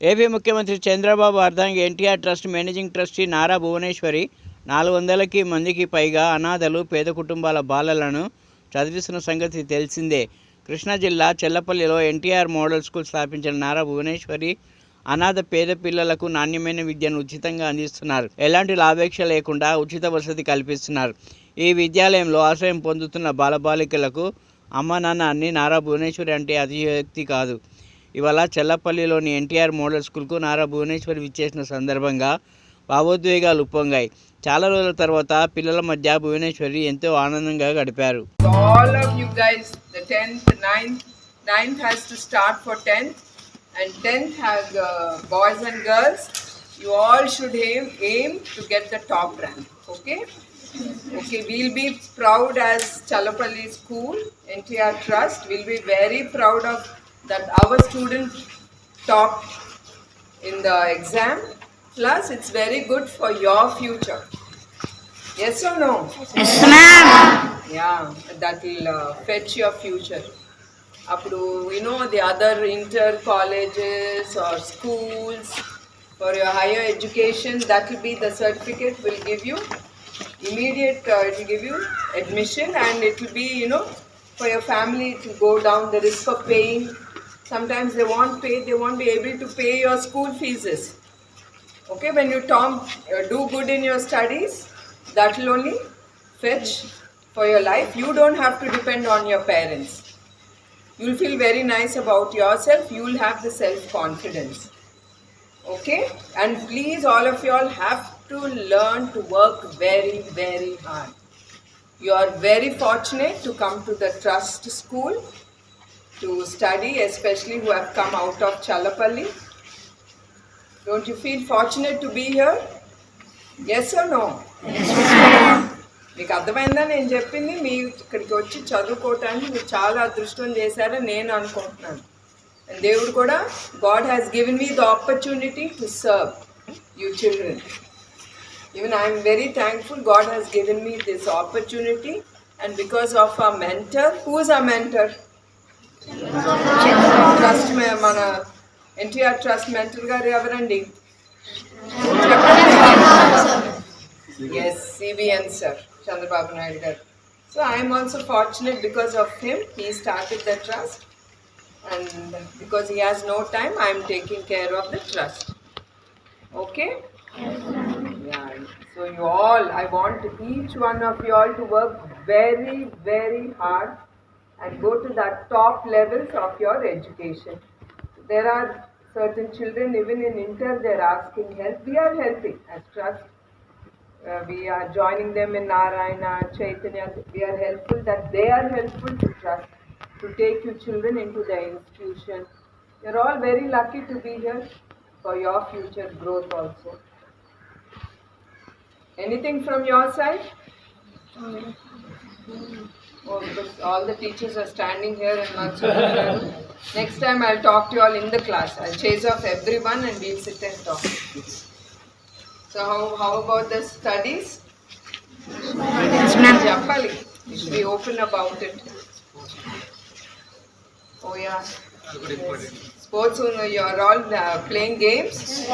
AP ముఖ్యమంత్రి చంద్రబాబు అర్ధాంగి NTR trust managing trustee Nara Bhuvaneswari నాలుగు వందలకి మందికి పైగా అనాథలు పేద కుటుంబాల బాలలను చదివిస్తున్న సంగతి తెలిసిందే. కృష్ణా జిల్లా చెల్లపల్లిలో ఎన్టీఆర్ మోడల్ స్కూల్ స్థాపించిన నారా భువనేశ్వరి అనాథ పేద పిల్లలకు నాణ్యమైన విద్యను ఉచితంగా అందిస్తున్నారు. ఎలాంటి లాభేక్ష లేకుండా ఉచిత వసతి కల్పిస్తున్నారు. ఈ విద్యాలయంలో ఆశ్రయం పొందుతున్న బాలబాలికలకు అమ్మ నాన్న అన్ని నారా భువనేశ్వరి అంటే అతిశక్తి కాదు. ఇవాళ చెల్లపల్లిలోని ఎన్టీఆర్ మోడల్ స్కూల్కు నారా భువనేశ్వర్ విచ్చేసిన సందర్భంగా భావోద్వేగాలు ఉప్పొంగాయి చాలా రోజుల తర్వాత పిల్లల మధ్య భువనేశ్వరి ఎంతో ఆనందంగా గడిపారు all of you guys, the 10th, 9th, 9th has to start for 10th, and 10th has uh, boys and girls. You all should aim, aim to get the top rank, okay? Okay, we'll be proud as Chalapalli School, NTR Trust. We'll be very proud of that our student topped in the exam. Plus, it's very good for your future. Yes or no? Yeah, that will uh, fetch your future. అప్పుడు you know the other inter colleges or schools for your higher education that will be the certificate will give you immediate uh, it will give you admission and it will be you know for your family to go down the risk of paying sometimes they won't pay they won't be able to pay your school fees. Okay when you tom uh, do good in your studies that will only fetch for your life. You don't have to depend on your parents. You'll feel very nice about yourself. You'll have the self confidence okay? And please all of you all have to learn to work very very hard. You are very fortunate to come to the trust school to study especially who have come out of chalapalli don't you feel fortunate to be here? Yes or no? మీకు అర్థమైందా? నేను చెప్పింది మీ ఇక్కడికి వచ్చి చదువుకోవటానికి మీరు చాలా అదృష్టం చేశారని నేను అనుకుంటున్నాను. దేవుడు కూడా God has given me the opportunity to serve you children even I'm very thankful God has given me this opportunity and because of a mentor whose a mentor trust మన ఎన్టీఆర్ ట్రస్ట్ మెంటర్ గారు ఎవరండి Yes, CBN sir, Chandrababu Naidu garu. So I am also fortunate because of him. He started the trust, and because he has no time, I am taking care of the trust. Okay? Yeah. So you all, I want each one of you all to work very, very hard and go to that top levels of your education. There are certain children, even in inter, they are asking help. We are helping as trust. Uh, we are joining them in Narayana, Chaitanya. We are helpful that they are helpful to trust, to take your children into the institution. You're all very lucky to be here for your future growth also. Anything from your side? Because all the teachers are standing here and Next time I'll talk to you all in the class. I'll chase off everyone and we'll sit and talk. So how, how about the studies? You should be open about it. Oh yeah. Sports Sports, you are all uh, playing games?